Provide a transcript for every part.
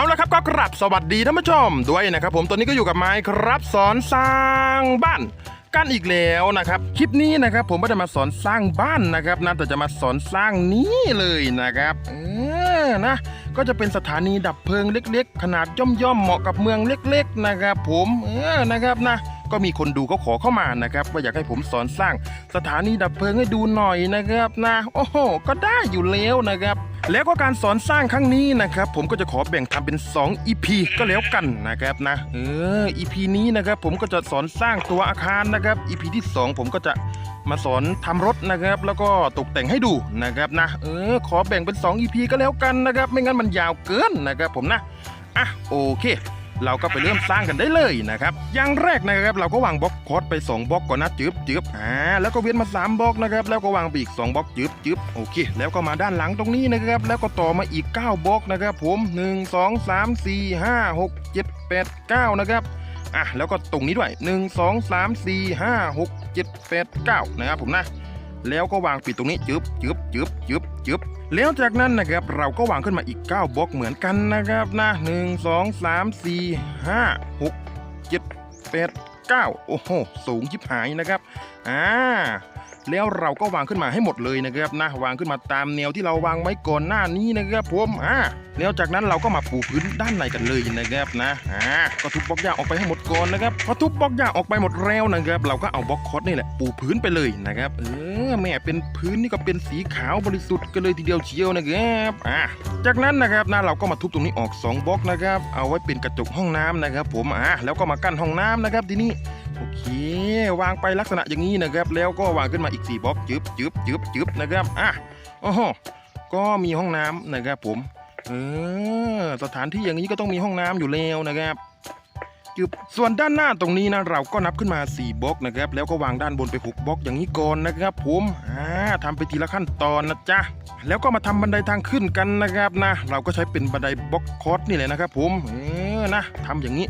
เอาละครับก็กลับสวัสดีท่านผู้ชมด้วยนะครับผมตอนนี้ก็อยู่กับไม้ครับสอนสร้างบ้านกันอีกแล้วนะครับคลิปนี้นะครับผมไม่ได้มาสอนสร้างบ้านนะครับนะแต่จะมาสอนสร้างนี้เลยนะครับเออนะก็จะเป็นสถานีดับเพลิงเล็ก ๆ ขนาดย่อมๆเหมาะกับเมืองเล็ก ๆ นะครับ ผมเออนะครับนะ ก็มีคนดูก็ขอเข้ามานะครับว่าอยากให้ผมสอนสร้างสถานีดับเพลิงให้ดูหน่อยนะครับนะโอ้โหก็ได้อยู่แล้วนะครับแล้วก็การสอนสร้างครั้งนี้นะครับผมก็จะขอแบ่งทำเป็น 2 EP ก็แล้วกันนะครับนะเออ EP นี้นะครับผมก็จะสอนสร้างตัวอาคารนะครับ EP ที่ 2 ผมก็จะมาสอนทำรถนะครับ แล้วก็ตกแต่งให้ดูนะครับนะเออขอแบ่งเป็น 2 EP ก็แล้วกันนะครับ ไม่งั้นมันยาวเกินนะครับผมนะอะโอเค เราก็ไปเริ่มสร้างกันได้เลยนะครับ อย่างแรกนะครับเราก็วางบล็อกคอร์สไป2บล็อกก่อนนะจืบจืบอ่าแล้วก็เวียนมา3บล็อกนะครับแล้วก็วางไปอีก2บล็อกจืบจืบโอเค แล้วก็มาด้านหลังตรงนี้นะครับแล้วก็ต่อมาอีก 9บล็อกนะครับผม 1 2 3 4 5 6 7 8 9 นะครับอะแล้วก็ตรงนี้ด้วย 1 2 3 4 5 6 7 8 9 นะครับผมนะ แล้วก็วางปิดตรงนี้จึบจึบจึบจึบจึบแล้วจากนั้นนะครับเราก็วางขึ้นมาอีก 9บล็อกเหมือนกันนะครับนะ1 2 3 4 5 6 7 8 9 โอ้โห สูงยิบหายนะครับ อ่า แล้วเราก็วางขึ้นมาให้หมดเลยนะครับนะวางขึ้นมาตามแนวที่เราวางไว้ก่อนหน้านี้นะครับผมอ่าแล้วจากนั้นเราก็มาปูพื้นด้านในกันเลยนะครับนะอ่าก็ทุบบล็อกหญ้าออกไปให้หมดก่อนนะครับพอทุบบล็อกหญ้าออกไปหมดแล้วนะครับเราก็เอาบล็อกคอสนี่แหละปูพื้นไปเลยนะครับเออแม่เป็นพื้นนี่ก็เป็นสีขาวบริสุทธิ์กันเลยทีเดียวเชียวนะครับอ่าจากนั้นนะครับนะเราก็มาทุบตรงนี้ออก 2บล็อกนะครับเอาไว้เป็นกระจกห้องน้ำนะครับ ผมอ่าแล้วก็มากั้นห้องน้ำนะครับทีนี้ โอเค วางไปลักษณะอย่างนี้นะครับ แล้วก็วางขึ้นมาอีก4บล็อกจึบจึบจึบจึบนะครับอะโอ้โหก็มีห้องน้ำนะครับผมเออสถานที่อย่างนี้ก็ต้องมีห้องน้ำอยู่แล้วนะครับจึบส่วนด้านหน้าตรงนี้นะเราก็นับขึ้นมา 4บล็อกนะครับ แล้วก็วางด้านบนไป6บล็อกอย่างนี้ก่อนนะครับ ผมอ่าทำไปทีละขั้นตอนนะจ๊ะแล้วก็มาทำบันไดทางขึ้นกันนะครับนะ เราก็ใช้เป็นบันไดบล็อกคอร์สนี่แหละนะครับ ผมเออนะทำอย่างนี้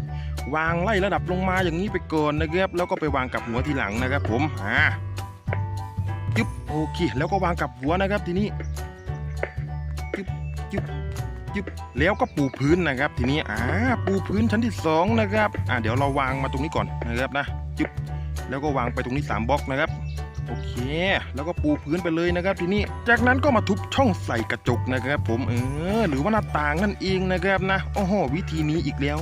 วางไล่ระดับลงมาอย่างนี้ไปก่อนนะครับแล้วก็ไปวางกับหัวทีหลังนะครับ ผมอ่าจึ๊บโอเคแล้วก็วางกับหัวนะครับทีนี้จึ๊บจึ๊บยึบแล้วก็ปูพื้นนะครับทีนี้อ่าปูพื้นชั้นที่สองนะครับอ่าเดี๋ยวเราวางมาตรงนี้ก่อนนะครับนะยึบแล้วก็วางไปตรงนี้สามบล็อกนะครับ โอเค แล้วก็ปูพื้นไปเลยนะครับทีนี้ จากนั้นก็มาทุบช่องใส่กระจกนะครับ ผมเออหรือว่าหน้าต่างนั่นเองนะครับนะโอ้โหวิธีนี้อีกแล้ว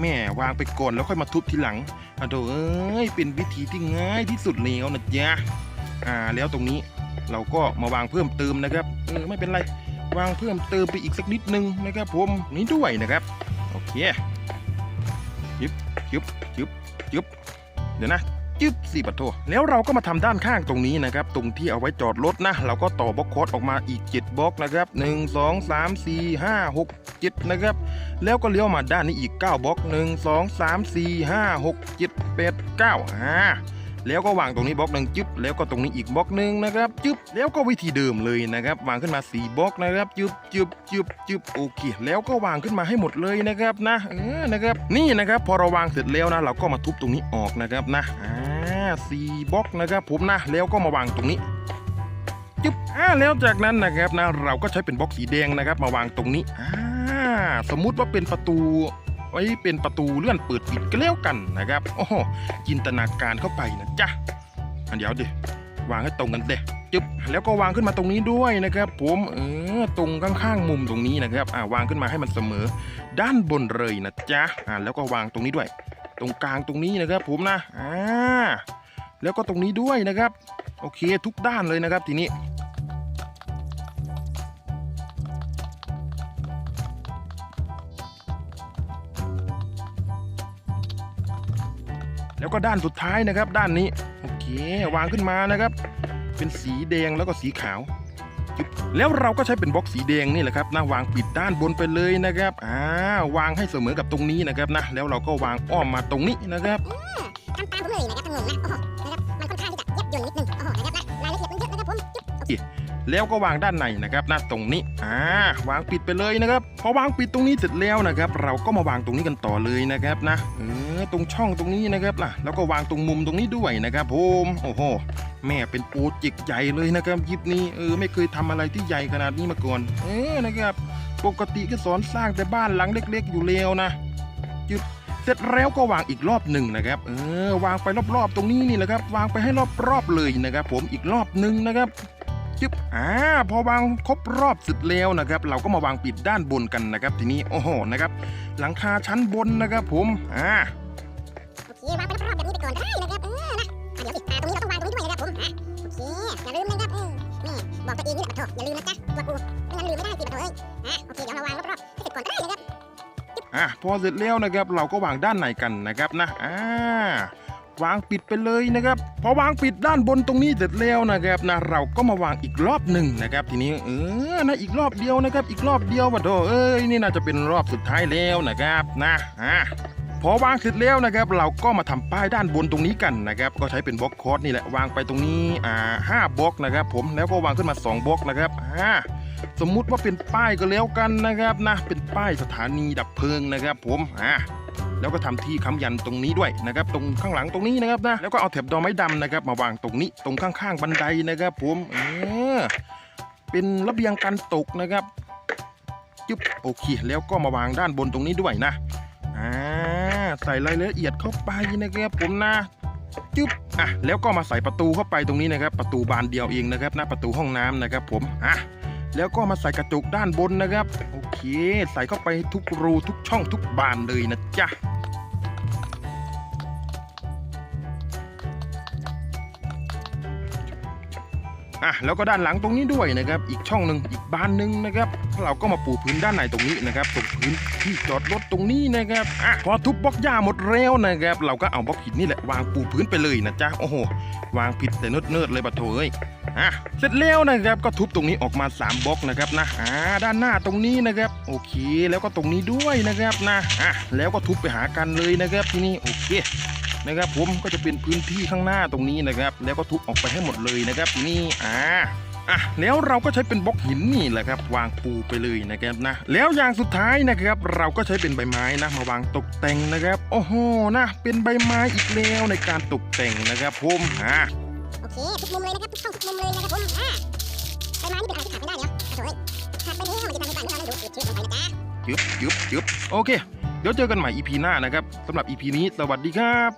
แม่วางไปก่อนแล้วค่อยมาทุบทีหลังอะโถเอ้ยเป็นวิธีที่ง่ายที่สุดแล้วนะจ๊ะอ่าแล้วตรงนี้เราก็มาวางเพิ่มเติมนะครับเออไม่เป็นไรวางเพิ่มเติมไปอีกสักนิดนึงนะครับ ผมนี้ด้วยนะครับโอเคยึบยึบยึบยึบเดี๋ยวนะ จึ๊บสี่ปัดโทแล้วเราก็มาทำด้านข้างตรงนี้นะครับ ตรงที่เอาไว้จอดรถนะ เราก็ต่อบล็อกโคดออกมาอีก 7บล็อกนะครับ 1 2 3 4 5 6 7 นะครับ แล้วก็เลี้ยวมาด้านนี้อีก 9บล็อก 1 2 3 4 5 6 7 8 9อ่า แล้วก็วางตรงนี้บล็อกหนึ่งจึ๊บแล้วก็ตรงนี้อีกบล็อกหนึ่งนะครับจึ๊บแล้วก็วิธีเดิมเลยนะครับวางขึ้นมา4บล็อกนะครับจึ๊บจึ๊บจึ๊บจึ๊บโอเคแล้วก็วางขึ้นมาให้หมดเลยนะครับนะเออนะครับนี่นะครับพอเราวางเสร็จแล้วนะ เราก็มาทุบตรงนี้ออกนะครับนะอ่าสี่บล็อกนะครับผมนะแล้วก็มาวางตรงนี้จึ๊บอ่าแล้วจากนั้นนะครับนะเราก็ใช้เป็นบล็อกสีแดงนะครับ มาวางตรงนี้อ่าสมมุติว่าเป็นประตู ไว้เป็นประตูเลื่อนเปิดปิดก็แล้วกันนะครับโอ้โหจินตนาการเข้าไปนะจ๊ะอันเดี๋ยวดิวางให้ตรงกันเด้จึ๊บแล้วก็วางขึ้นมาตรงนี้ด้วยนะครับ ผมเออตรงข้างๆมุมตรงนี้นะครับอ่าวางขึ้นมาให้มันเสมอ ด้านบนเลยนะจ๊ะอ่าแล้วก็วางตรงนี้ด้วย ตรงกลางตรงนี้นะครับ ผมนะอ่าแล้วก็ตรงนี้ด้วยนะครับ โอเคทุกด้านเลยนะครับทีนี้ แล้วก็ด้านสุดท้ายนะครับ ด้านนี้โอเควางขึ้นมานะครับ เป็นสีแดงแล้วก็สีขาวแล้วเราก็ใช้เป็นบล็อกสีแดงนี่แหละครับนะวางปิดด้านบนไปเลยนะครับอ่าวางให้เสมอกับตรงนี้นะครับนะแล้วเราก็วางอ้อมมาตรงนี้นะครับทำตามผมเลยนะครับทั้งงงนะโอ้โหนะครับมันค่อนข้างที่จะเยับยนนิดนึงโอ้โหนะครับนะรายละเอียดมันเยอะนะครับผมจุ๊บโอเค แล้วก็วางด้านในนะครับหน้าตรงนี้อ่าวางปิดไปเลยนะครับพอวางปิดตรงนี้เสร็จแล้วนะครับ เราก็มาวางตรงนี้กันต่อเลยนะครับนะเออตรงช่องตรงนี้นะครับล่ะแล้วก็วางตรงมุมตรงนี้ด้วยนะครับผมโอ้โหแม่เป็นโปรเจกต์ใหญ่เลยนะครับยิปนี้เออไม่เคยทำอะไรที่ใหญ่ขนาดนี้มาก่อน เออนะครับ ปกติก็สอนสร้างแต่บ้านหลังเล็ก ๆ อยู่แล้วนะจึบเสร็จแล้วก็วางอีกรอบหนึ่งนะครับ เออ วางไปรอบๆ ตรงนี้นี่แหละครับ วางไปให้รอบๆเลยนะครับ ผมอีกรอบหนึ่งนะครับ จึบอ่าพอวางครบรอบเสร็จแล้วนะครับ เราก็มาวางปิดด้านบนกันนะครับ ทีนี้โอ้โหนะครับ หลังคาชั้นบนนะครับ ผมอ่าโอเควางไปรอบๆแบบนี้ไปก่อนก็ได้นะครับเออนะอะเดี๋ยวสิอ่าตรงนี้เราต้องวางตรงนี้ด้วยนะครับผมอะโอเคอย่าลืมนะครับเออนี่บอกตัวเองนี่แหละปะโถอย่าลืมนะจ๊ะตัวกูไม่งั้นลืมไม่ได้สิปะโถเอ้ยอะโอเคเดี๋ยวเราวางรอบๆให้เสร็จก่อนก็ได้นะครับอะพอเสร็จแล้วนะครับ เราก็วางด้านในกันนะครับนะอ่า วางปิดไปเลยนะครับพอวางปิดด้านบนตรงนี้เสร็จแล้วนะครับนะเราก็มาวางอีกรอบหนึ่งนะครับ ทีนี้เออนะอีกรอบเดียวนะครับ อีกรอบเดียววะโถเอ้ยนี่น่าจะเป็นรอบสุดท้ายแล้วนะครับนะอะพอวางเสร็จแล้วนะครับ เราก็มาทำป้ายด้านบนตรงนี้กันนะครับ ก็ใช้เป็นบล็อกคอร์สนี่แหละวางไปตรงนี้อ่าห้าบล็อกนะครับ ผมแล้วก็วางขึ้นมาสองบล็อกนะครับอ่าสมมุติว่าเป็นป้ายก็แล้วกันนะครับนะเป็นป้ายสถานีดับเพลิงนะครับ ผมอ่า แล้วก็ทำที่ค้ำยันตรงนี้ด้วยนะครับตรงข้างหลังตรงนี้นะครับนะแล้วก็เอาแถบดอกไม้ดำนะครับมาวางตรงนี้ตรงข้างๆบันไดนะครับผมเออเป็นระเบียงกันตกนะครับจุ๊บโอเค แล้วก็มาวางด้านบนตรงนี้ด้วยนะอ่าใส่รายละเอียดเข้าไปนะครับผมนะจุ๊บอะแล้วก็มาใส่ประตูเข้าไปตรงนี้นะครับ ประตูบานเดียวเองนะครับนะประตูห้องน้ำนะครับ ผมอะแล้วก็มาใส่กระจกด้านบนนะครับ โอเค ใส่เข้าไปทุกรูทุกช่องทุกบานเลยนะจ๊ะ อะแล้วก็ด้านหลังตรงนี้ด้วยนะครับอีกช่องหนึ่งอีกบานหนึ่งนะครับเราก็มาปูพื้นด้านในตรงนี้นะครับตรงพื้นที่จอดรถตรงนี้นะครับอะพอทุบบล็อกหญ้าหมดแล้วนะครับเราก็เอาบล็อกหินนี่แหละวางปูพื้นไปเลยนะจ๊ะโอ้โหวางผิดแต่เนิดๆเลยปะโถเอ้ยอะเสร็จแล้วนะครับก็ทุบตรงนี้ออกมา 3บล็อกนะครับนะอ่าด้านหน้าตรงนี้นะครับโอเค แล้วก็ตรงนี้ด้วยนะครับนะอะแล้วก็ทุบไปหากันเลยนะครับที่นี่โอเค นะครับผมก็จะเป็นพื้นที่ข้างหน้าตรงนี้นะครับ แล้วก็ทุบออกไปให้หมดเลยนะครับนี่อ่าอะแล้วเราก็ใช้เป็นบล็อกหินนี่แหละครับ วางปูไปเลยนะครับนะ แล้วอย่างสุดท้ายนะครับ เราก็ใช้เป็นใบไม้นะมาวางตกแต่งนะครับ โอ้โหนะเป็นใบไม้อีกแล้วในการตกแต่งนะครับผมอ่าโอเคทุกมุมเลยนะครับทุกช่องทุกมุมเลยนะครับผมอ่าใบไม้นี่เป็นอะไรที่ขาดไม่ได้เนาะโถเอ้ยขาดไปแล้วมันจะทำให้บ้านของเราดูเกิดชื่อลงไปนะจ๊ะยึบยึบยึบโอเค เดี๋ยวเจอกันใหม่ EP หน้านะครับสำหรับ EP นี้สวัสดีครับ